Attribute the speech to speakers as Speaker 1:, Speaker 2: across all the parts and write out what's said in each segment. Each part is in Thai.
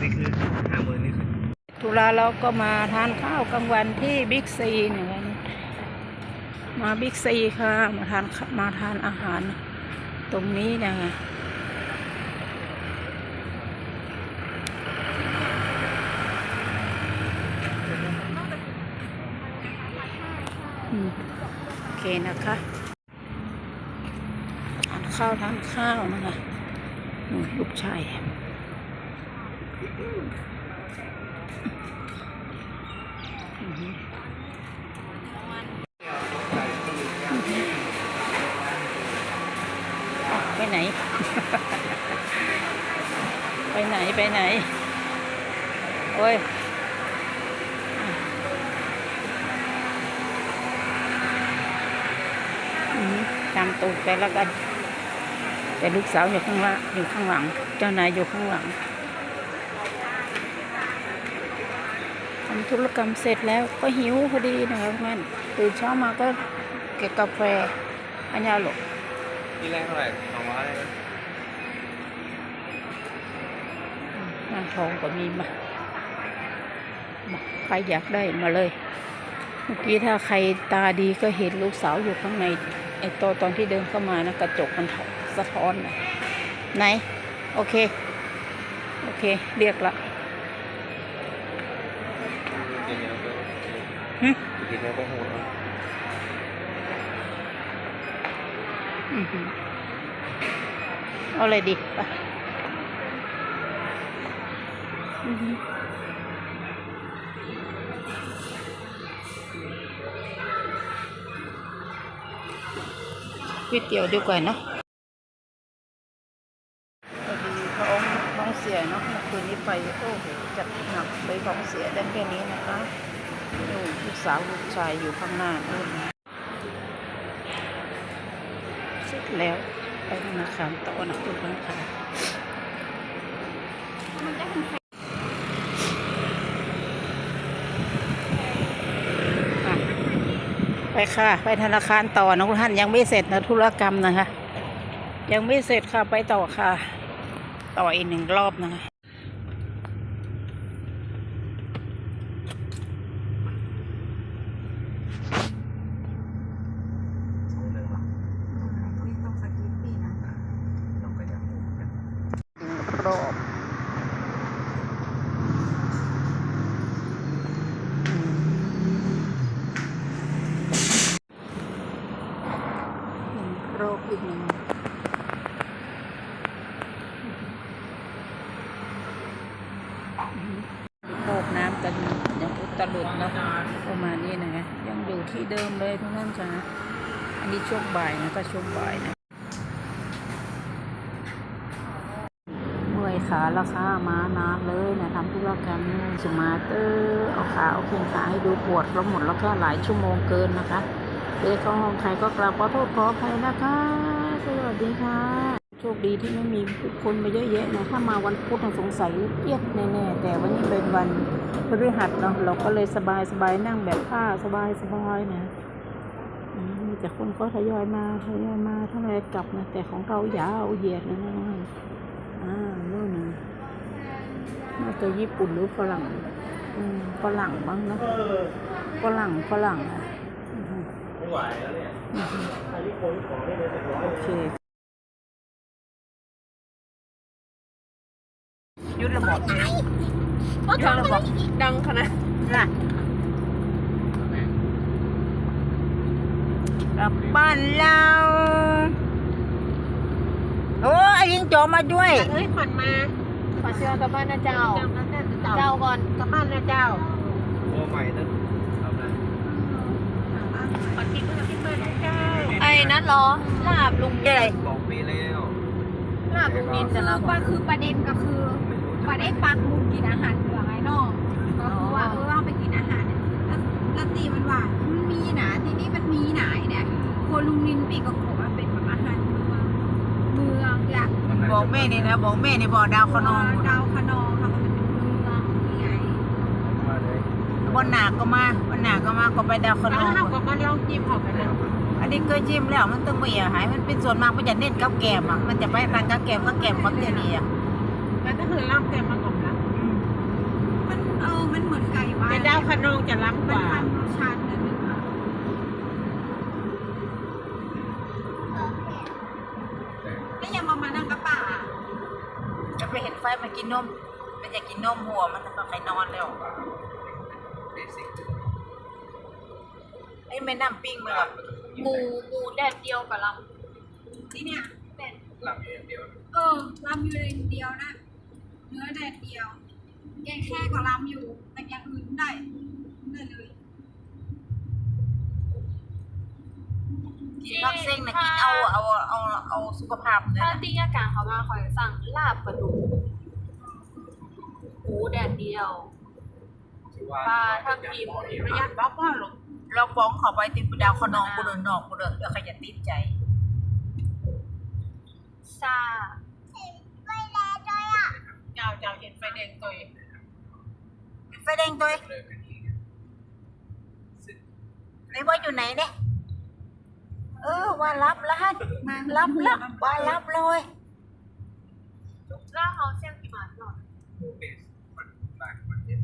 Speaker 1: นี่คือห้าหมื่นนี่คือ
Speaker 2: ธุระเราก็มาทานข้าวกลางวันที่บิ๊กซีเนี่ยมาบิ๊กซีค่ะมาทานมาทานอาหาร ตรงนี้เนี่ยไงโอเคนะคะทานข้าวทานข้าวนะคะลูกชาย ไปไหน โอ้ยตามตูดไปแล้วกัน แต่ลูกสาวอยู่ข้างล่างอยู่ข้างหลัง เจ้านายอยู่ข้างหลังทำธุรกรรมเสร็จแล้วก็หิวพอดีนะครับแม่นตื่นเช้ามาก็เก็บกาแฟอันยาหลก
Speaker 1: ที่แรกเท่าไหร่สองร้อย
Speaker 2: หน้าท องก็มีมา ใครอยากได้มาเลย เมื่อกี้ถ้าใครตาดีก็เห็นลูกสาวอยู่ข้างในไอ้ตอนตอนที่เดินเข้ามานะกระจกมันสะท้อนนะไหน โอเค โอเค เรียกละ
Speaker 1: เนื้อไป
Speaker 2: หึ
Speaker 1: กินเนื้อไปหูนะ
Speaker 2: อือหือเอาอะไรดีไปอือหือ ก๋วยเตี๋ยวดีกว่าเนาะพอดีท้องท้องเสียเนาะคือคืนนี้ไป โอ้โหจัดหนักเลยท้องเสียได้แค่นี้นะคะดูลูกสาวลูกชายอยู่ข้างหน้านู่นเสร็จแล้วไปธนาคารต่อนะคุณผู้ชมอะไป ค่ะ ไปธนาคารต่อนะคุณท่านยังไม่เสร็จนะธุรกรรมนะคะ ยังไม่เสร็จค่ะไปต่อค่ะ ต่ออีกหนึ่งรอบนะคะ
Speaker 1: สองหนึ่งหรอ
Speaker 3: ต้องสกิปปี้นะ
Speaker 1: ลองกระยับหูกัน
Speaker 2: หนึ่งรอบอืมหนึ่งรอบอีกหนึ่งโบกน้ำกันอย่างอุตลุดเนาะประมาณนี้นะคะยังอยู่ที่เดิมเลยทุกท่านค่ะ อันนี้ ช่วงบ่ายนะก็ช่วงบ่ายนะเมื่อยขาแล้วค่ะมานานเลยนะทำธุรกรรมสมาเตอร์เอาขาเอาเพียงขาให้ดูปวดแล้วหมดแล้วก็หลายชั่วโมงเกินนะคะเด็กข้าห้องใครก็กราบขอโทษขออภัยนะคะ สวัสดีค่ะ โชคดีที่ไม่มีคนมาเยอะแยะนะถ้ามาวันพุธสงสัยเครียดแน่ๆแต่วันนี้เป็นวันพฤหัสเนาะเราก็เลยสบายๆนั่งแบบผ้าสบายๆนะ มมีแต่คนก็ทยอยมาทยอยมาทำไมกลับนะแต่ของเรายาวเหยียดนะน้องๆอ่าโน่นนะน่าจะญี่ปุ่นหรือฝรั่งอืมฝรั่งบ้างเนอะฝรั่งฝรั่งอะอือฮึ
Speaker 1: ไม่ไหวแล้วเนี่ย
Speaker 2: อือฮึ
Speaker 1: อันนี้คนของไม่ได้แต่ร้อย
Speaker 2: โอเคยุดระบบยุดระบบ
Speaker 3: ดังขนาด
Speaker 2: น่ะ กลับบ้านเราโอ้ยยิงโจมาด้วย
Speaker 3: เอ้ยผ่อนมาขอเชื่อกลับบ้านนะเจ้า เจ้าก่อนกลับบ้านนะเจ้า
Speaker 1: โอ้ใหม่ตั้งทำนะ
Speaker 3: ขอทิ้งมาทิ้งมานะเจ้าไอ้นั่นเหรอลาบลุง
Speaker 2: อะไร
Speaker 1: บอกปีแล้ว
Speaker 3: ลาบลุงนินแต่ละว่าคือประเด็นก็คือ
Speaker 1: ไม่รู้จะ
Speaker 3: ประเด็นปักหมุดกินอาหาร บอกแม่
Speaker 2: นี่นะบอกแม่นี่บอกดาวขนอง
Speaker 3: ดาวคะนองค่ะมันเป็นเมืองนี่ไง
Speaker 1: มาเลย
Speaker 2: วันหนาก็มาวันหนาก็มาก็ไปดาวขน
Speaker 3: แล้ว
Speaker 2: อง
Speaker 3: เท่ากับว่าเราจิ้มออกไปเลย
Speaker 2: อันนี้เคยจิ้มแล้วมันต้องไม่อยากหายมันเป็นส่วนมากมันจะเน้นกับแกมอะมันจะไปทางกับแกมกับแกมกับเจนี่อะ
Speaker 3: แล้วก็คือล่ามเต็มมาก่อนนะ
Speaker 2: อืม
Speaker 3: เหมือนไก่บ้าน
Speaker 4: แต่ดาวคะนองจะล้ำก
Speaker 3: มัน
Speaker 4: ว่า
Speaker 3: ทำ น
Speaker 4: ไฟมันกินนมมันอยากกินนมหัวมันจะไปนอนแล้ว
Speaker 1: เบสิก
Speaker 4: ไอ้แม่น้ำปิ้งมันอะ
Speaker 3: หมูหมูแดดเดียวกับลำที่เนี่ยแดด
Speaker 1: หลับอย่างเดียว
Speaker 3: เออลำอยู่เลยเดียวนะ เนื้อแดดเดียว แกงแค่กับลำอยู่ แต่อย่างอื่นได้ได้เลย
Speaker 4: กินพักเส้งนะกินเอาเอาเอาเอาสุขภาพเลย
Speaker 5: ถ้า
Speaker 4: นะ
Speaker 5: ตีอาการเขามาคอยสั่งลาบปลาดุกห มูแดดเดียวปลาทับทิม
Speaker 4: ระยะบ้าบ้าหรอกลองบ้องเขาไปติดดาวขนองกูเดินนอกกูเดินเดี๋ยวใครจะติดใจ
Speaker 5: ซา
Speaker 4: เจ้าเจ้าเห็นไฟแดงตัวไฟแดงตัว
Speaker 1: เลยกันนี้ซึ่ง
Speaker 4: ไหนว่าอยู่ไหนเนี่ยเออว่ารับแล้วฮะมารับแล้วว่ารับเลย
Speaker 5: ล่าเขาเสี่ยงกี่บาทหน่อย
Speaker 1: เบสมันหลายมันเย็น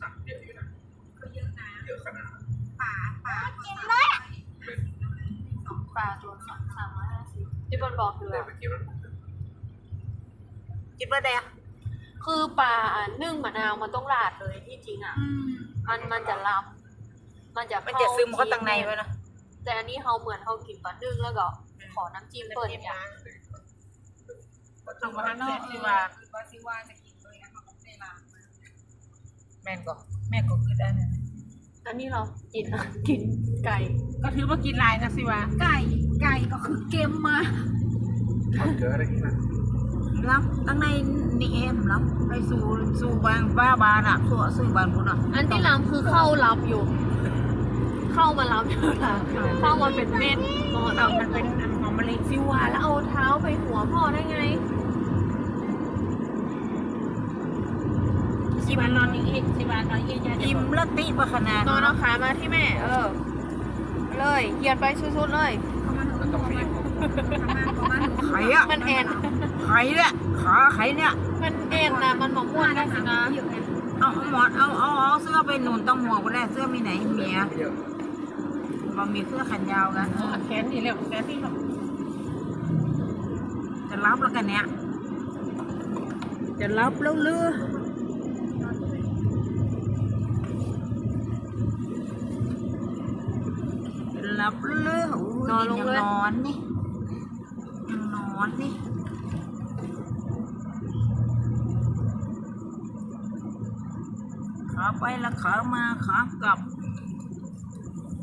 Speaker 1: สั่งเย อะอยู่นะ
Speaker 3: ก็เยอะนะ
Speaker 1: เยอะขนาด
Speaker 3: ป่าป่ากินเลย
Speaker 1: เป็น
Speaker 5: ปลาตัวสองสามร้อยห้าสิบที่บนบอกคือ
Speaker 1: ได้
Speaker 5: ว่า
Speaker 1: ไปเที่ยวแล้ว
Speaker 4: จิบว่าแดง
Speaker 5: คือปลานึ่งมะนาวมันต้องราดเลยที่จริงอะ
Speaker 3: อืม
Speaker 5: มันมันจะลำมันจะ
Speaker 4: มันจะซึมเข้าตังในไว้นะ
Speaker 5: แต่อันนี้เขาเหมือนเขากินปลานึ่งแล้วก็ ขอน้ำจิ้มเปิดอย่าง
Speaker 4: ทำมาฮานอกที่
Speaker 3: คือ
Speaker 4: ว่า
Speaker 3: ว่าซิว่าจะกินเลยนะคะของเวลา
Speaker 4: แม่นก็แม่ก็คือได้นะ
Speaker 5: อันนี้เรากินกินไก่
Speaker 4: ก็ถือว่ากินลายนะสิว่า
Speaker 3: ไก่ ไก่ก็คือเกมมา
Speaker 1: มันเกิดอะไรขึ้นนะ
Speaker 4: รับตั้งในนี่เอ็มรับไปสู่สู่บางบ้าบานอะสู่สู่บานบุญอะ
Speaker 5: อันที่ลำคือเข้าลำอยู่ เข้ามาลำอยู่ละเข้ามาเป็นเม็ดมอ
Speaker 4: เอา
Speaker 5: เอา
Speaker 4: มันเป็นอันหอมมะลิ
Speaker 5: ซิว่าแล้วเอาเท้าไปหัวพ่อได้ไง
Speaker 4: บานนอนอีกสิบานนอนอีกอิ่มละติบขนาด
Speaker 5: นอนเอาขามาที่แม่ เออ เลยเหยียดไปสุดๆเลย
Speaker 3: เข้ามา
Speaker 1: มันต้องมี
Speaker 3: เข้ามาเข้ามา
Speaker 4: ไข่อะ
Speaker 5: มันแอน
Speaker 4: ไข่เนี่ยขาไข่เนี่ย
Speaker 5: มันเอ็นนะมันหมกม่วนได้สินะ
Speaker 3: เยอะไง
Speaker 4: เอาหมอนเอาเอาเอาเสื้อไปหนุนต้องหมวกก็ได้เสื้อมีไหนเมีย
Speaker 1: เยอะ
Speaker 4: มันมีเสื้อแขนยาวกัน
Speaker 6: แขนนี่เร็วแขนนี่เร็ว
Speaker 4: จะรับแล้วกันเนี่ยจะรับแล้วเลือจะรับ แล้วเลือโอ้ย
Speaker 5: นอนลงเลย
Speaker 4: นอนนี่ยังนอนนี่ขาไปแล้วขามาขากลับ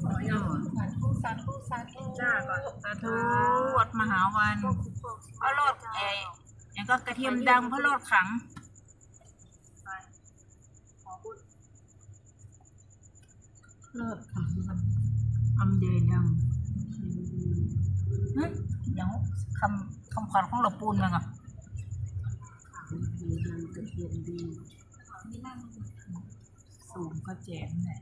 Speaker 4: เออ
Speaker 5: สาธุสาธุสาธุ
Speaker 4: จ้าก่อนสาธุวัดมหาวันพระโลดเอยังก็กระเทียมดังพระโลดขัง
Speaker 5: ขอบุญ
Speaker 4: เลิศขังมัน อำเดยดังเฮ้ยเดี๋ยวคำคำขวัญของเราปูนมั้งอะกระเทียมดีสูงก็แจ๋มเลย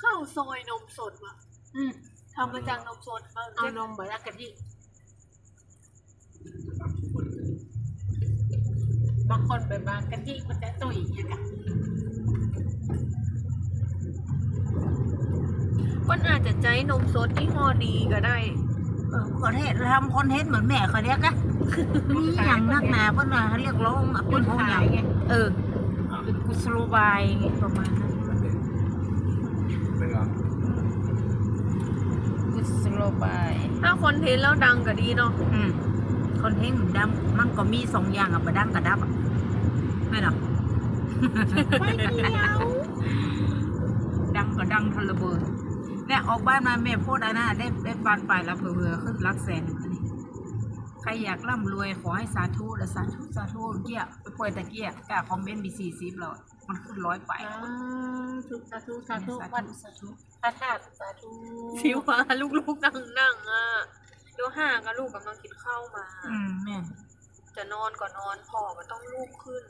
Speaker 5: ข้าวซอยนมสดว่ะ
Speaker 4: อืม
Speaker 5: ทำมาจากนมสดมา
Speaker 4: เอานมไปแล้วกะทิ
Speaker 6: บางคนไปบางกะทิมันจะตุยอย่างเงี้ยกัน
Speaker 5: มันอาจจะใจนมสดที่ห่อดีก็ได้
Speaker 4: เออคอนเทนต์ทำคอนเทนต์เหมือนแม่เขาเรียกอะมีอย่างนักหนาเพื่อนน่ะเรียกร้องอะ
Speaker 6: ค
Speaker 4: เป็น
Speaker 6: น
Speaker 4: พวก
Speaker 6: ขา
Speaker 4: อยย่าง
Speaker 6: ไง
Speaker 4: เออเป็นกุศโลบายประมาณนั้น
Speaker 1: เป็นเหรอ
Speaker 4: กุศโลบาย
Speaker 5: ถ้าคอนเทนต์แล้วดังก็ดีเนาะ
Speaker 4: อืมคอนเทนต์ดังมันก็มีสองอย่างอะบดังกับดับอะไม่หรอ
Speaker 6: ไม่เดียว
Speaker 4: ดังก็ดังทะระเบิด เนี่ยออกบ้านมาแม่พูดอันนั้นได้ได้ปานไปแล้วเผื่อๆขึ้นรักแสนอันนี้ใครอยากร่ำรวยขอให้สาธุและสาธุสาธุเกี้ยไปป่วยตะเกียกล้าคอมเมนต์มีสี่สิบแล้วมันขึ้นร้อยไป
Speaker 6: สาธุสาธุสาธุ
Speaker 4: สา
Speaker 6: วัน
Speaker 4: ธุสาธุ
Speaker 6: พระธาตุสาธุ
Speaker 5: สิว่าลูกๆนั่งนั่งๆอะเดี๋ยวห่างกับลูกกำลังกินข้าวมา
Speaker 4: อืมแม่น
Speaker 5: จะนอนก่อนนอนพ่อก็ต้องลุกขึ้น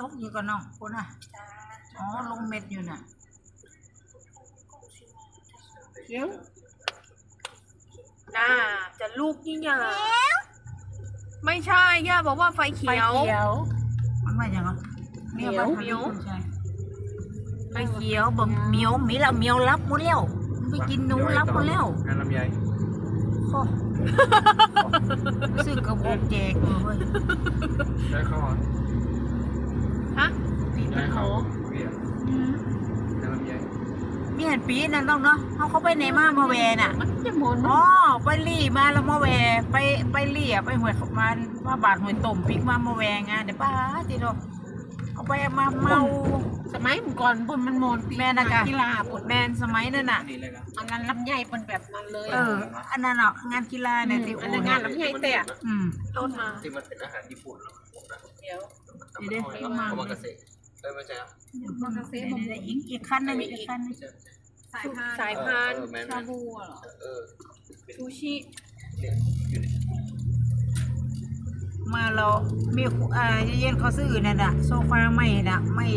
Speaker 4: ตกอยู่กับน้องคุณอะอ๋อลงเม็ดอยู่น่ะ
Speaker 6: เดี๋ยว
Speaker 5: น่าจะลูกนี่ย่าไม่ใช่ย่าบอกว่าไฟเขียว
Speaker 4: มันว่าอย่างไรเนี่ย
Speaker 5: เหมียวเมียว
Speaker 4: ไปเขียวบ่เมียวมีละเมียวรับหมดแล้วไปกินหนูรับหมดแล้ว
Speaker 1: งานลำไย
Speaker 4: โอ้ซื้อกระบอกแจกเลยเว้ย
Speaker 1: ได้ข้อ เข้าเบียร์งานลำไย
Speaker 4: นี่เห็นปีนั่นต้องเนาะเขาเขาไปไหนมามาแวน่ะ
Speaker 6: มันจะหมุน
Speaker 4: อ๋อไปลี่มาแล้วมาแวไปไปลี่อะไปหวยมามาบาดหวยต้มพริกมามาแวงานเดี๋ยวป้าทีเดียวเอาไปมาเมา
Speaker 6: สมัยก่อนบนมันหมุน
Speaker 4: แม่นะกะ
Speaker 6: กีฬาบน
Speaker 4: แมนสมัยนั่นน่ะ
Speaker 1: นี่เลยนะ
Speaker 6: อันนั้นลำไยเป็นแบบนั้นเลย
Speaker 4: เอออันนั้นอะงานกีฬาเนี่ยที่
Speaker 6: อัน
Speaker 4: โอ้
Speaker 6: นั้นงานลำไยแต่
Speaker 4: อืม
Speaker 5: ต้นมา
Speaker 1: ที่มันเป็นอาหารญี่ปุ่นแล้วผมนะ
Speaker 6: เดี๋ยว
Speaker 4: เดี๋ยวเดี๋ยวเอามา
Speaker 1: โอมากาเสะ เออไม่ใช่ครับ
Speaker 3: มากาเซ่
Speaker 4: เดี๋ยวเดี๋ยวอีกอีกขั้นหนึงอีกขั้นหนึง
Speaker 1: ไม่ใช่
Speaker 3: สายพาน
Speaker 5: สายพาน
Speaker 1: เออแมนแม
Speaker 3: ชานบูอะเหรอ
Speaker 1: เออ
Speaker 5: ซูชิ
Speaker 1: เนี่ยอยู่ใน
Speaker 4: มาเรามีอ่าเย็นเขาซื้อนั่นน่ะโซฟาไม่น่ะไม่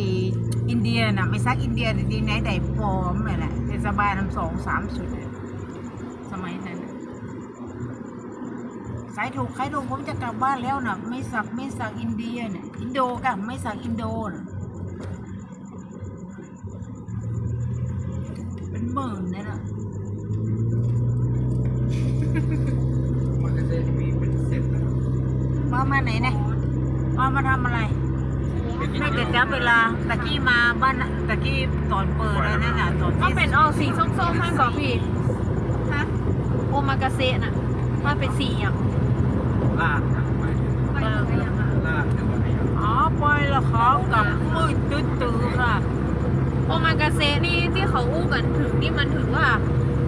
Speaker 4: อินเดียน่ะไม่ซักอินเดียดีไหนแต่ปลอมนั่นแหละเทศบาลทั้งสองสามชุดน่ะสมัยนั้นน่ะขายถูกขายถูกผมจะกลับบ้านแล้วน่ะ ไม่สักไม่สักอินเดียน่ะอินโดกับไม่สักอินโดน่ะเป็น หมื่นเลยน่ะ
Speaker 1: โอมากาเสะมีเป็นเซตนะ
Speaker 4: มามาไหนเนี่ยมามาทำอะไร ไม่เกิดจับเวลาตะกี้มาบ้านน่ะตะกี้ตอนเปิดแล้วนั่นน่ะตอน
Speaker 5: ก็
Speaker 4: ที่
Speaker 5: เป็นออกสีส้มๆให้ก่อนพี่
Speaker 3: ฮะ
Speaker 5: โอมากาเสะน่ะมันเป็นสีอย่าง
Speaker 1: ลาดนะหมายถึง
Speaker 3: ไปอะไรอย่างอะ
Speaker 1: ลาดหรือว่าอะไรอะ
Speaker 4: อ๋อปล่อยละเขากับมืดตื้อตื้อค่ะ
Speaker 5: โอมากาเสะนี่ที่เขาอู้กันถึงนี่มันถึงว่า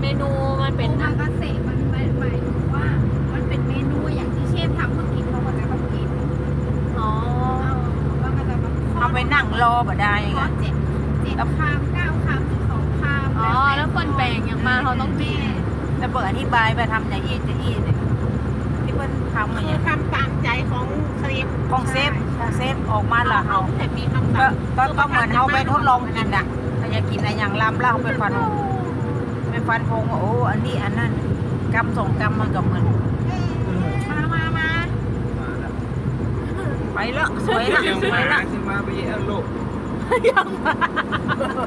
Speaker 5: เมนูมันเป็น
Speaker 3: โอมากาเซ่มันหมายหมายถึงว่า มันเป็นเมนูอย่างที่เชฟทำเมื่อกี้เราก็จะต้องกิน
Speaker 5: อ๋อ
Speaker 3: ว่ามันจะแบบ
Speaker 4: เอาไปนั่งรอบ่ได้
Speaker 3: ค
Speaker 4: ไง
Speaker 3: อร์สเจ็ดเจ็ดคามเก้าคามสิบสองคาม
Speaker 5: อ๋อแล้วคนแปลงอย่างมาเขาต้องกิน
Speaker 4: แล้วเปิดอธิบายไปทำอย่างอี้จะอี้เนี่ยที่เพิ่นทำมา
Speaker 6: คื
Speaker 4: เนี่
Speaker 6: อยทำตามใจของ เซฟ
Speaker 4: ของเซฟของเซฟออกมาละ
Speaker 6: เขา
Speaker 4: เฮา
Speaker 6: แต่มีคำ
Speaker 4: ก็
Speaker 6: สั่ง
Speaker 4: ก็ก็เหมือนเฮาไปทดลองกินอะถ้าอยากกินอะไรอย่างลำแล้วเฮาไปฟันไปฟันพงว่าโอ้อันนี้อันนั้นกำสองกำมันก็เหมือน
Speaker 3: มามามา
Speaker 1: มาแล้ว
Speaker 4: ไปแล้วสวยละ
Speaker 1: ยัง
Speaker 4: สวย
Speaker 1: มา
Speaker 4: ละ
Speaker 1: ขึ้นมาไปเยอะลูก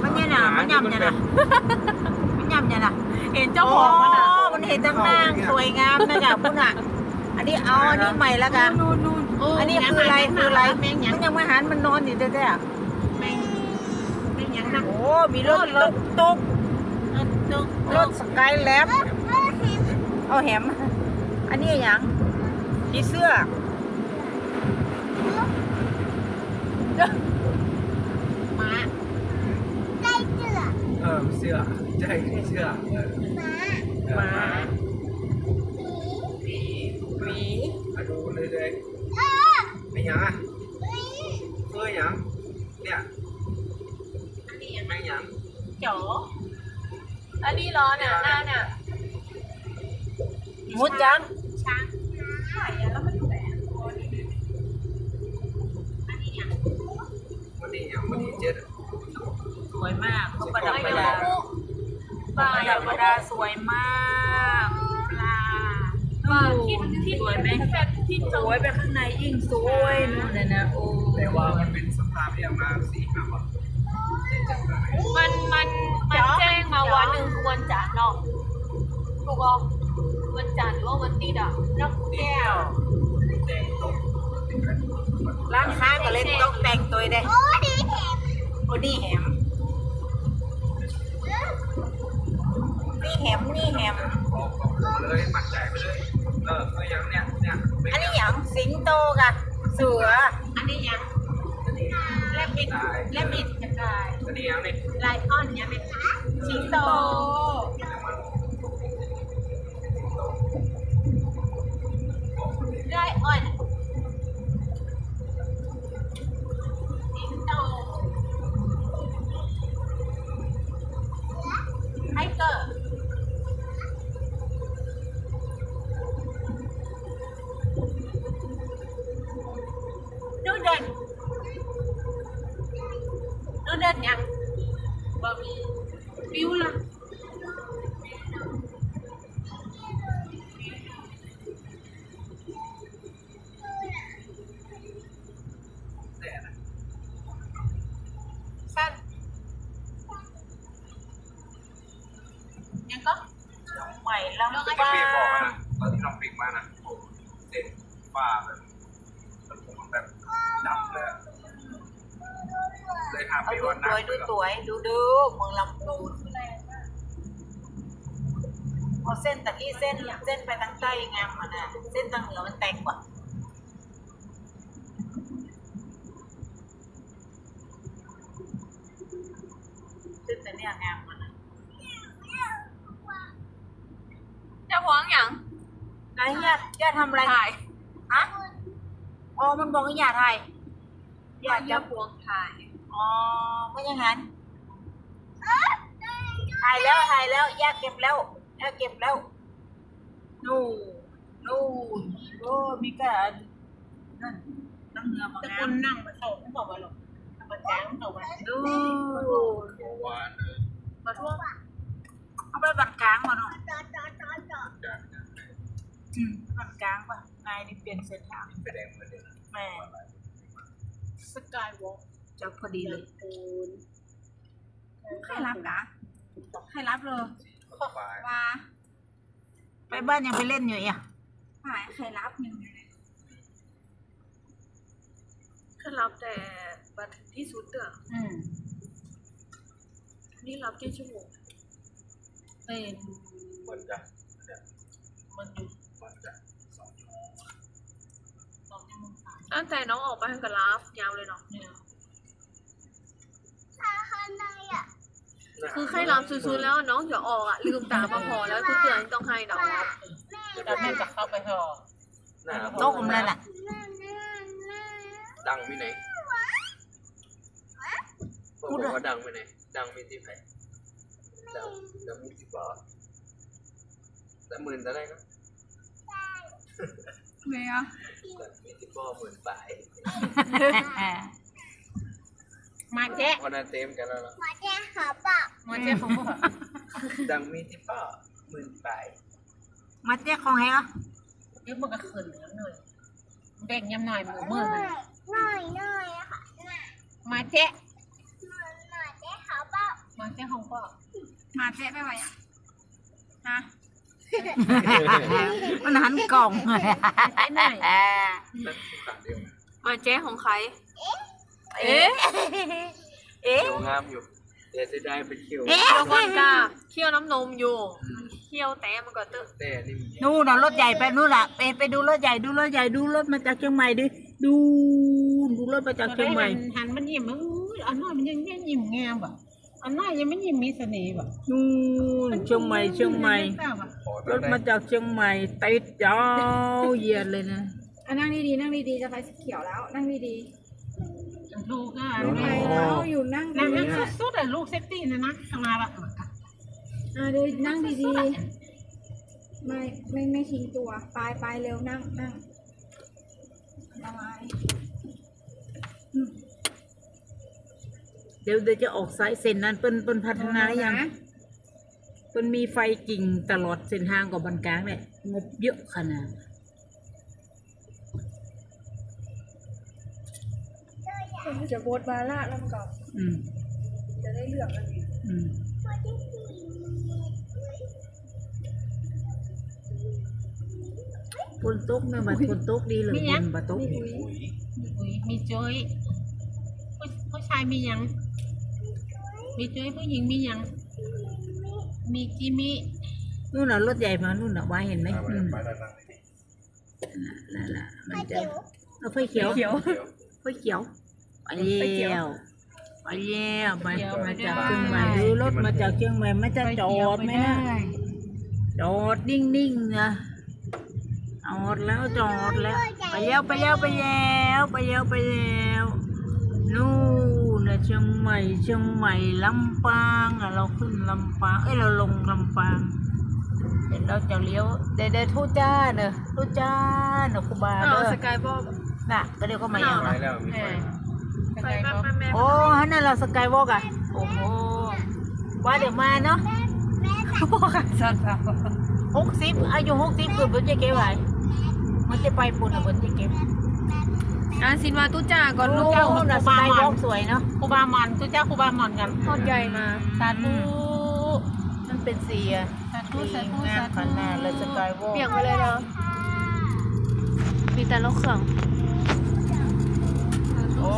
Speaker 4: มันเนี่ยน่ะมันยำเนี่ยน่ะมันยำเนี่ยน่ะ
Speaker 5: เห็นเจ้าของมันอะ
Speaker 4: มันเห็นตั้งนางสวยงามนะจ๊ะพุ่นอะ อันนี้เอาอันนี้ใหม่ละกัน
Speaker 6: นู่นนู่น
Speaker 4: อันนี้คืออะไรคืออะไร
Speaker 6: แมงหยัง
Speaker 4: มันยังมาหันมันนอนอยู่แท้ๆอะ
Speaker 6: แมงแมงหยังนะ
Speaker 4: โอ้มีรถรถตุ๊ก
Speaker 6: ตุ๊ก
Speaker 4: รถสกายแลบเอาแหม อันนี้อย่างผีเสื้อ
Speaker 6: ม้า
Speaker 1: เออเสื้อใช่เสื้อเออเออ
Speaker 4: หมา
Speaker 1: ยังอะเอ้ยยังเนี่ย
Speaker 6: อันนี้ยัง
Speaker 1: ไม่ยัง
Speaker 6: จ๋อ
Speaker 5: อันนี้ร้อนเนี่ยหน้าเนี่ย
Speaker 4: มุดจัง
Speaker 6: ช้าง
Speaker 3: ไข่อะแล้วมันอยู่ไหนอะ
Speaker 6: อันนี้ยัง
Speaker 1: วันนี้ยังวันนี้เจ็ด
Speaker 4: สวยมากเขาประดับ
Speaker 5: ไม่
Speaker 4: ประ
Speaker 5: เดี๋ยว
Speaker 4: ดา
Speaker 5: มุกปลา
Speaker 4: ประดับประดาสวยมากปลา
Speaker 5: ปลาที่ที่
Speaker 4: สวยไหม
Speaker 5: ที่
Speaker 4: สวยไปข้างในยิ่งสวยนู่นน่ะนะโอ้
Speaker 1: แต่ว่ามันเป็นสภาพที่เอามาสี่ห้าวันเจ็ดจังเลย
Speaker 5: มันมันมันแจ้งมาวันหนึ่งคือวันจันทร์เนาะถูกป่ะวันจันทร์หรือว่าวันติดอะ
Speaker 4: นกแก้วร้านค้าก็เลยต้องแต่งตัวได้โอ้ดีแหมโอ้ดีแหมนี่แหมนี่แหม
Speaker 1: เลยมั่นใจไปเลย ออเออยังเนี่ยเนี่ยเป็น
Speaker 4: อันนี้อย่างสิงโตกะเสือ
Speaker 6: อันนี้ยังแลบบิดแลบบิดกระต่าย
Speaker 1: อันนี้ยังเนี่ย
Speaker 6: ไลออนยังเป็นสิงโตไลออนสิงโตไทเกอร์นูเดิลนูเดิลยังบะหมี่บิวล่ะ
Speaker 4: ลำ
Speaker 1: ที่
Speaker 4: ปา
Speaker 1: เปียบอก
Speaker 4: ง
Speaker 1: นะตอนที่น้องปิกมานะโอ้เส้นฝ้าแบบมันคงแบบดำเลยอะเลยถาม
Speaker 4: เอา
Speaker 1: พี่
Speaker 4: ดู
Speaker 1: ว่าหนั
Speaker 4: ตั
Speaker 1: ก
Speaker 4: ว
Speaker 1: ไหม
Speaker 4: ดู
Speaker 1: ล่ะ
Speaker 4: ตัวดูดูเมืองลำพูน เอาเส้นตะกี้เส้นเส้นไปทางใต้งามมันนะเส้นทางเหนือมันแตกกว่าเส้นแต่เนี่ยงามมันนะ
Speaker 5: จะพ้องอย่าง
Speaker 4: ไหนญาติญาติทำอะไร
Speaker 5: ถ่าย
Speaker 4: ฮะอ๋อมันบอกให้ญาติไทยญาติ
Speaker 5: จะ
Speaker 4: จะ
Speaker 5: พ้องถ่าย
Speaker 4: อ๋อไม่อยังงั้นถ่ายแล้วถ่ายแล้วญาติเก็บแล้ว ญาติเก็บแล้วนู่นนู่นโอ้มีกระนั่นน้ำเนื้อมา
Speaker 6: ตะ
Speaker 4: งา
Speaker 6: กุ
Speaker 4: ม
Speaker 6: นนั่งมาเข้าไม่บอกว่าหรอกทำมาจ้างเขาว่า
Speaker 4: ดู
Speaker 1: โอ้วานเลย
Speaker 4: มาทั่วเอาไปบันกลางมาหน่อย
Speaker 1: จาก
Speaker 4: อืมบันกลางป่ะนายนี่เปลี่ยนเส้นทาง
Speaker 1: ไปแดงเหมือนเดิม
Speaker 4: แม่
Speaker 6: สกายวอล์ก
Speaker 4: จะพอดีเลย
Speaker 6: ปูน
Speaker 3: ใครรับนะใครรับเลย
Speaker 1: ไป
Speaker 3: ว่า
Speaker 4: ไปบ้านยังไปเล่นอยู่อะ
Speaker 3: หายใครรับหนึ่ง
Speaker 5: ขึ้นรับแต่บัตรที่สุดเด้อ
Speaker 4: อืม
Speaker 5: นี่รับกี่ชั่วโมง
Speaker 4: เป็น
Speaker 1: เหมือนจะเนี่ย
Speaker 4: มันอยู่
Speaker 1: เหมือนจะสองชั่วโมง
Speaker 4: สองชั่วโมงสาม
Speaker 5: ตั้งแต่น้องออกไปทางกับรับยาวเลยเนาะ
Speaker 4: เนี่ย
Speaker 5: คือใครรับซื้อๆแล้วน้องอย่าออกอะลืมตามาพอแล้วทุกเดือนต้องให้ดอกรับ
Speaker 6: แล้วแม่จะเข้าไปห่อ
Speaker 1: หน้า
Speaker 4: โต๊ะผมนั่นแหละ
Speaker 1: ดังไม่ไหนบอกว่าดังไม่ไหนดังมีที่ไหนดังดังมีที่บ่อแต่หมื่นเท่าไหรนะ
Speaker 3: เมีย
Speaker 1: ดังมีที่บ่อหมื่นปลาย
Speaker 6: มาแจ๊ะ
Speaker 1: วันนั้นเต็มกันแล้วล่ะ
Speaker 6: มาแจ๊ะของพ่อ
Speaker 1: ดังมีที่บ่อหมื่นปลาย
Speaker 4: มาเจ๊ของแฮะ
Speaker 6: เดี๋ยวมันก็ขึ้นเหลืองหน่อยแบ่งยำหน่อยมือมือมันมาแจ๊ะมาแจ๊ะของพ่อ
Speaker 3: มาเจ๊ไปไว้อะนะ
Speaker 4: มันหันกล่อง
Speaker 6: แจ๊ะหน่อย
Speaker 1: นั่นขาเดียว
Speaker 5: มาเจ๊ของใคร
Speaker 4: เอ๊ะ เอ๊ะ
Speaker 1: เขียวงามอยู่เดี๋ยวจะได้ไปเขียว
Speaker 4: เอ๊ะ
Speaker 5: เคี่ยววันกาเคี่ยวน้ำนมอยู่เคี่ยวแต่มันก็เตอะ
Speaker 1: แต่นี่มี
Speaker 4: นู่นน่ะรถใหญ่ไปนู่นล่ะไปไปดูรถใหญ่ดูรถใหญ่ดูรถมาจากเชียงใหม่ดิดูดูรถมาจากเชียงใหม่
Speaker 6: หันมันยิ้มมันอันน้อยมันยังยิ้มงามว่ะอันน้อยยังไม่ยิ้มมีเสน่ห์ว่ะ
Speaker 4: นู่นเชียงใหม่เชียงใหม่
Speaker 1: ขอ
Speaker 4: รถมาจากเชียงใหม่ติดยาวเหยียดเลยนะ
Speaker 3: อะนั่งดีๆนั่งดีๆจะไปสีเขียวแล้ว นั่งดี
Speaker 6: ลูกอะ
Speaker 3: ๆไปแล้วอยู่นั่ง
Speaker 6: นั่ง
Speaker 3: ดี
Speaker 6: นั่งสุดๆอะลูกเซฟตี้นะนะทำงานละ
Speaker 3: ๆอะดูนั่งดีๆ ไม่ไม่ไม่ทิ้งตัวไปไปเร็วนั่งนั่งอะไร
Speaker 4: เดี๋ยวเดี๋ยวจะออกสายเส้นนั้นเปิ้นเปิ้นพัฒนาหรือยัง
Speaker 3: นะ
Speaker 4: เปิ้นมีไฟกิ่งตลอดเส้นทางกับบันกลางเนี่ยงบเยอะขนาด
Speaker 3: จะโบดบาร่าแล้วมันก็
Speaker 4: อืม
Speaker 3: จะได้เลือกกันอีก
Speaker 4: อืมฝนตกแม่บัดฝนตกดีเลยฝนบัดตก
Speaker 1: มีปุ๋ย
Speaker 6: อุ้ยมีจ้อยผู้ผู้ชายมียัง มีจ้อยผู้หญิงมียัง มีจิมิ
Speaker 4: นู่นน่ะรถใหญ่มานู่นน่ะว่าเห็นไหม
Speaker 1: ไป
Speaker 4: อืม
Speaker 1: ไปด้านหลังนี่
Speaker 4: นั่นแหละมันจะเอาไฟเขียว
Speaker 1: เขียว
Speaker 4: ไฟเขียว ไปแล้วไปแล้วไปมาจากเชียงใหม่ดูรถมาจากเชียงใหม่มันจะจอดไหมนะจอดนิ่งๆนะจอดแล้วจอดแล้ว ไปแล้วไปแล้วไปแล้วไปแล้วไปแล้วนู่นนะเชียงใหม่เชียงใหม่ลำปางอะเราขึ้นลำปางเอ้ยเราลงลำปางเดี๋ยวเราจะเลี้ยวเดี๋ยวเดี๋ยวทูจ้าเนอะทูจ้าเนอะครูบา
Speaker 5: เอา
Speaker 4: เด้อ
Speaker 5: สกายบอก
Speaker 4: น่ะก็เดี๋ยวก็มาอย่าง
Speaker 1: ไป
Speaker 4: นะ
Speaker 1: แล้วมี
Speaker 6: เอ
Speaker 1: ไฟ
Speaker 6: อ
Speaker 5: ไปแม่แม่
Speaker 4: โอ้ฮันนั่นเราสกายวอล์กอะ โอ้โหว่าเดี๋ยวมาเนาะบอกกันสันหกสิบอายุหกสิบเกิดบนจะเก็บไว้มันจะไปปุ่นบนจะเก็บ
Speaker 5: อะสินมาตุจ่าก่อนลูก
Speaker 4: เจ้าคนน่ะสกายวอล์กสวยเนาะ
Speaker 6: ครูบามอนตัวเจ้าครูบามอนกัน
Speaker 5: ทอดใหญ่มา
Speaker 4: สาธุมันเป็นสีอะ
Speaker 6: สาธุธุสาธุ
Speaker 4: งา
Speaker 6: สาม
Speaker 4: ข
Speaker 6: ธุ
Speaker 4: นาดเลยสกายวอล์
Speaker 5: เบี่ยง
Speaker 4: ก
Speaker 5: ไปเลยเนาะมีแต่รถเครื่อง
Speaker 4: โอ้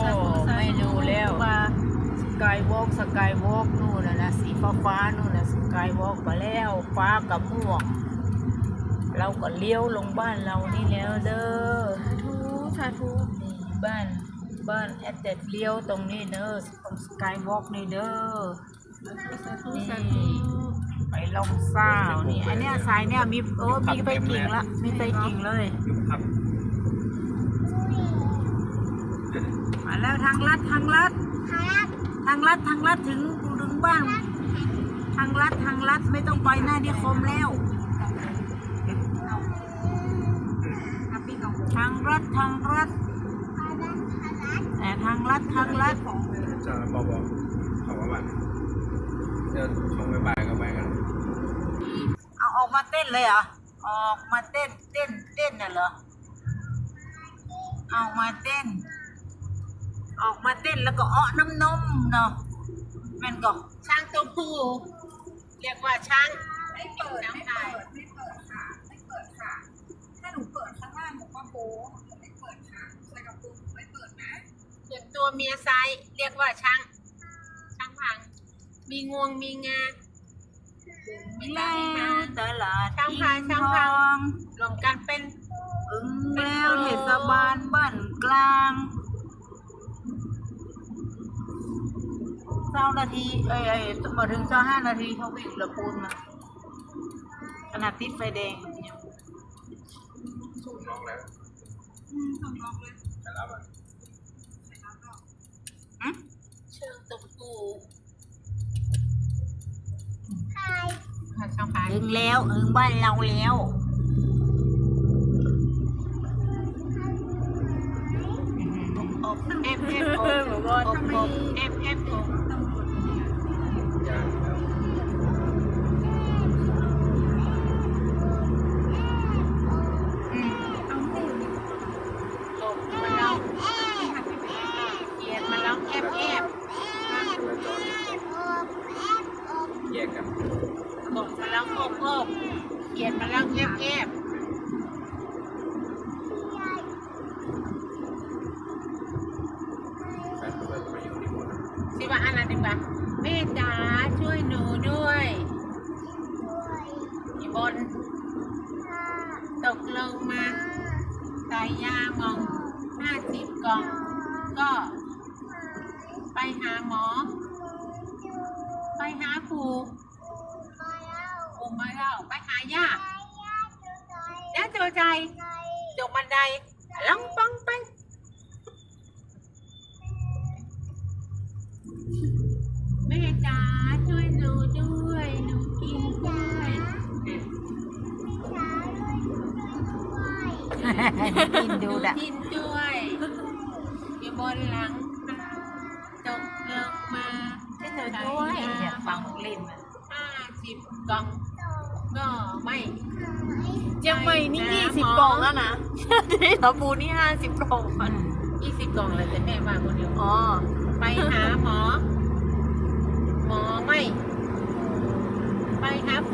Speaker 4: ไม่ดูแล้วว่าสกายวอล์กสกายวอล์กนู่นน่ะนะสีฟ้าฟ้าๆนู่นน่ะสกายวอล์กมาแล้วฟ้ากับม่วง เราก็เลี้ยวลงบ้านเรานี่แล้วเด้อ
Speaker 5: สาธุสาธุ
Speaker 4: นี่บ้านบ้านแอดเด็ดเลี้ยวตรงนี้เด้อตรงสกายวอล์กนี่เด้อ
Speaker 6: สาธุ
Speaker 4: นี่
Speaker 6: สาธุ
Speaker 4: ไปลงเศร้านี่อันเนี้ยสายเนี่ยมีโอ้มีไฟกิ่งละมีไฟกิ่งเลย
Speaker 1: ครับ
Speaker 4: มาแล้วทางลัดทางลัด ทางลัดทางลัดถึงถึงบ้านทางลัดทางลัดไม่ต้องไปหน้านิคมแล้วทางลัดทางลัดแต่ทางลัดทางลัด
Speaker 1: จะบอกบอกเขาว่ามันเดี๋ยวชงบ่ายๆก็ไปกัน
Speaker 4: เอาออกมาเต้นเลยเหรอออกมาเต้นเต้นเต้นน่ะเหรอเอามาเต้น ออกมาเต้นแล้วก็อ้อน้ำนมเนาะแม่นก็
Speaker 6: ช้างตัวผู้เรียกว่าช้าง
Speaker 3: ไม่เปิดไม่เปิดไม่เปิดค่ะไม่เปิดค่ะ ถ้าหนูเปิดข้างล่างหนูก็โป๊ะหนูไม่เปิดค่ะใส่กระปุกหนูไม่เปิดนะ
Speaker 6: ส่วนตัวเมียซ้ายเรียกว่าช้างช้างพัง มีงวงมีงามีตา
Speaker 4: แล้
Speaker 6: มีหาว
Speaker 4: ตลาด
Speaker 6: ช่าง
Speaker 4: ทิ้
Speaker 6: พาย
Speaker 4: ง
Speaker 6: ช่าง
Speaker 4: ท
Speaker 6: พาย
Speaker 4: อง
Speaker 6: รวมกันเป็น
Speaker 4: ถึงแล้วเทศบาลบ้านกลาง เจ้านาทีเอ้ยเอ้ยมาถึงเจ้าห้านาทีเขาวิ่งละปูนมาขนาดติดไฟแดงเนี่ย
Speaker 1: สูงน้องแล้ว
Speaker 3: อืมสำรองเลย
Speaker 1: ไปรับอะ
Speaker 3: ใส่น้ำดอก
Speaker 6: เชิงตัวผู้ช่างพาย
Speaker 4: ถึงแล้วถึงบ้านเราแล้ว บ
Speaker 3: น
Speaker 6: ตกลงมาใส่ยามองห้าสิบกล่อง ก็ ไปหาหมอ ไปหาครูครูมาแล้วไปหาย่าย่าเจอใจจกบันไดลองป้องไป กินดูหนู
Speaker 4: ดะ
Speaker 6: กินด้วยอยู่บนหลังตกลงมา
Speaker 4: ให้เธอด้วยอยากฟังเล่นน่ะ
Speaker 6: ห้าสิบกล่องก็ไม่
Speaker 5: เจียงใหม่นี่
Speaker 6: ไป
Speaker 5: ยี่
Speaker 6: หา
Speaker 5: สิบ
Speaker 6: หมอ
Speaker 5: กล่องแล้วนะที่ลำพูนี่ห้าสิบกล่องมัน
Speaker 6: ยี่สิบกล่องเลยแต่แม่มาคนเดียว
Speaker 5: อ๋อ
Speaker 6: ไปหาหมอ หมอไม่ ไปหาค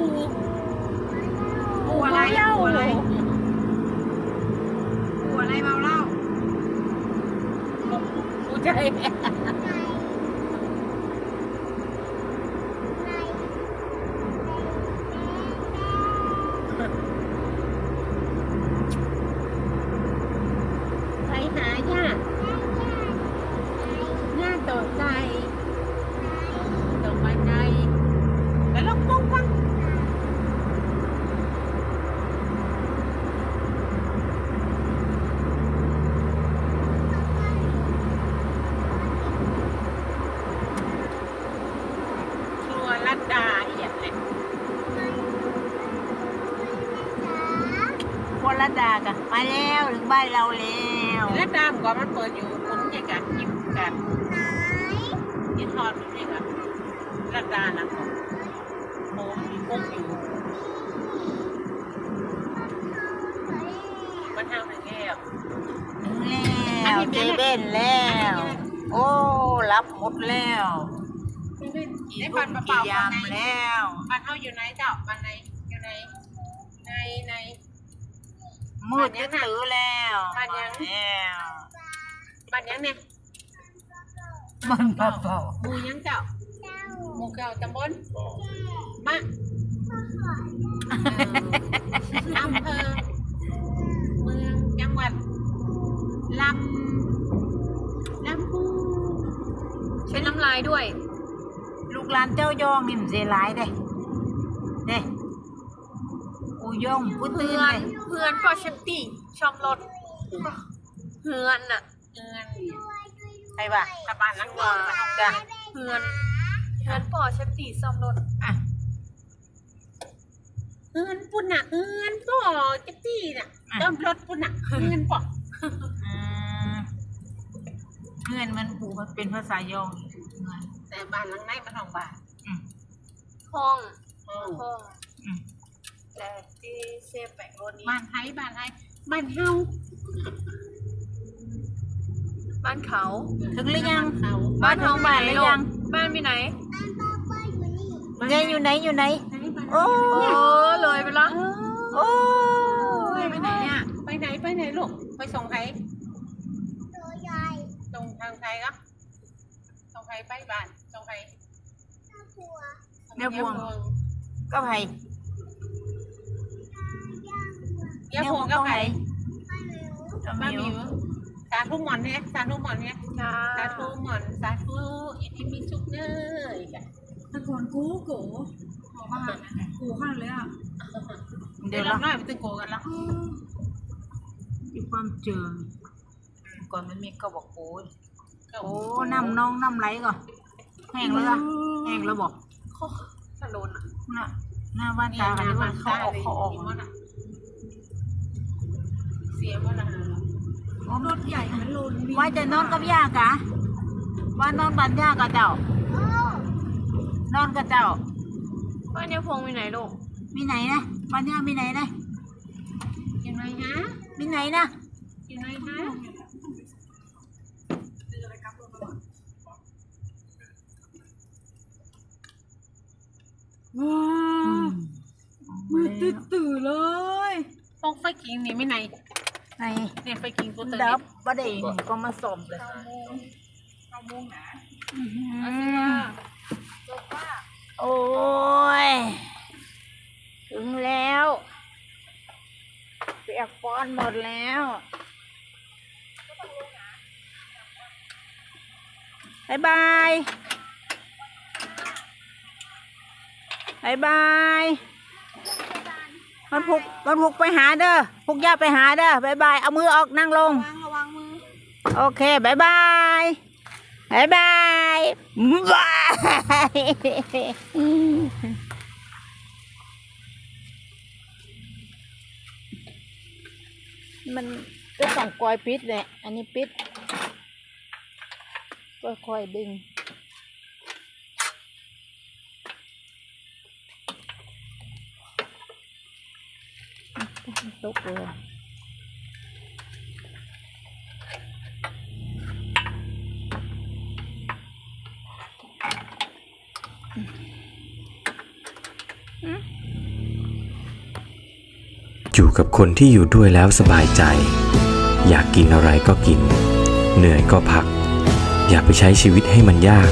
Speaker 4: Yeah. บ้านเราแล้ว
Speaker 6: ลัดดามก่อนมันเปิดอยู่คุณยังกันยิบกันยินทอดมันนี่กันลัดดานะของโมมีกุ้งอยู่มันทางไหนแก้ว
Speaker 4: ถึงแล้วเจเบ้นแล้ว โอ้รับหมดแล้ว
Speaker 6: ได้
Speaker 4: กี่
Speaker 6: ปั
Speaker 4: ทุ่
Speaker 6: น
Speaker 4: ม
Speaker 6: เปล่า
Speaker 4: กี่ยามแล้ว
Speaker 6: บ้านเฮาอยู่ไหนเจ้าบ้านไหนอยู่ไหนไหนไหน
Speaker 4: มืดจะตื้อแล้ว
Speaker 6: บ้านยัง
Speaker 4: แล้ว
Speaker 6: บ้านยังเนี่ย
Speaker 4: มันเบา
Speaker 6: หมู่ยังเจ้าหมู่เก่าตำบลมะอำเภอเมืองจังหวัดลำลำพูน
Speaker 5: ใช้น้ำลายด้วย
Speaker 4: ลูกหลานเจ้ายองนี่มันเสียหลายเด้เด้ อูยองกูตื่
Speaker 5: เพื่
Speaker 4: น
Speaker 5: อน
Speaker 4: เลย
Speaker 5: เพื่อนก็เชฟตี้ชอบรถเพื่อนน่ะ
Speaker 6: เงิน
Speaker 4: ใครบ้า
Speaker 6: ตะบานหลังเงินมาทำ
Speaker 4: จ้ะ
Speaker 5: เพื่อนเพื่อนปอเชฟตี้ซ่อมรถ
Speaker 4: อะ
Speaker 6: เงินปุ่นน่ะเงินก็จะตีน่ะต้อมรถปุ่นน่ะเงินปอก
Speaker 4: อืมเงินมันปูมันเป็นภาษายองเงิน
Speaker 6: แต่บ้านหลังไหนมันของบ้าน
Speaker 4: อืม
Speaker 5: ห้อง
Speaker 6: ห้อง
Speaker 5: ห้อง
Speaker 4: อืม
Speaker 5: แต่ที่เชฟแบ่งรถนี้
Speaker 6: บ้านไทยบ้านไทยบ้านเฮา
Speaker 5: บ้านเขา
Speaker 4: ถึงหรือยัง
Speaker 6: เขา
Speaker 4: บ้านท้องบ้านหรือยัง
Speaker 5: บ้านมีไหน
Speaker 4: ไงอยู่ไหนอยู่ไหนโอ้
Speaker 5: โอ้เลยไปละ
Speaker 4: โอ้
Speaker 6: ไปไหนเนี่ยไปไหนไปไหนลูกไปส่งใครส่งทางใครครับส่งใครไปบ้านส่งใคร
Speaker 4: เดี๋ยวบวงก็ไผ่
Speaker 6: เดี๋ยวพวงก็ใคร
Speaker 4: ก็
Speaker 6: บ้า
Speaker 4: มิ
Speaker 6: มิ
Speaker 4: ว
Speaker 6: วสาธุหมอนเนี่ยสาธุหมอนเนี่ย
Speaker 5: จ้า
Speaker 6: สาธุหมอนสาธุอิทิมิชุกเนยจ้ะ
Speaker 3: ตะโกนกูโกหมอบ้านกูขนาดเลยอะ
Speaker 4: เดี๋
Speaker 6: เดี๋
Speaker 4: ย
Speaker 6: ยวว
Speaker 4: เรา
Speaker 6: เราหน่อยไปตึงโกกันแล้ว
Speaker 4: มีความเจิงก่อนมันมีกระบอกโอ้ยโอ้น้ำน้องน้ำไหลก่อนแห้งแล้วอะแห้งแล้วบอก
Speaker 5: ถนนอะ
Speaker 4: น่ะหน้าบ้านตา
Speaker 6: ตา
Speaker 4: อันนี้
Speaker 6: มั
Speaker 4: มันนเข้าออกเข้าออก
Speaker 6: เสียบ่ละ
Speaker 3: รถใหญ่มันลุน
Speaker 4: ว่าจะนอนกับย่ากะว่านอนบ้านย่ากับเจ้า นอนกับเจ้า
Speaker 5: บ้านเนี่ยพงมีไหนลูก
Speaker 4: มีไหนนะบ้านย่ามีไหนนะ
Speaker 6: ยังไงฮะ
Speaker 4: มีไหนนะ
Speaker 6: ยังไงฮะ
Speaker 3: ว้ามือตื่นตื่นเลย
Speaker 6: พวกไฟกิงนี่ไม่ไหน
Speaker 4: ไหน
Speaker 6: เนี่ยไฟกิงกูเตอร์
Speaker 4: ดั
Speaker 6: นี่
Speaker 4: บประเดี๋ยวก็มาสมเลย
Speaker 3: เอาโมงนะ
Speaker 4: อื้อหือ
Speaker 5: จบว่า
Speaker 4: โอ้ย ถึงแล้วเปียกป้อนหมดแล้วบายบายบายบาย มันพุกมันพุกไปหาเด้อพุกย่าไปหาเด้อบายบาย เอามือออกนั่งลง
Speaker 3: วางระวังมือ
Speaker 4: โอเคบายบายบายบายบายมันก็ต้องกอยปิดแหละอันนี้ปิดก็ค่อยดึง ตกเลย
Speaker 7: อยู่กับคนที่อยู่ด้วยแล้วสบายใจ อยากกินอะไรก็กิน เหนื่อยก็พัก อย่าไปใช้ชีวิตให้มันยาก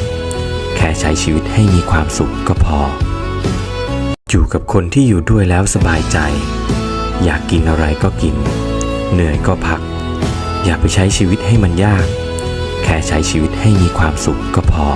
Speaker 7: แค่ใช้ชีวิตให้มีความสุขก็พอ อยู่กับคนที่อยู่ด้วยแล้วสบายใจ อยากกินอะไรก็กิน เหนื่อยก็พัก อย่าไปใช้ชีวิตให้มันยาก แค่ใช้ชีวิตให้มีความสุขก็พอ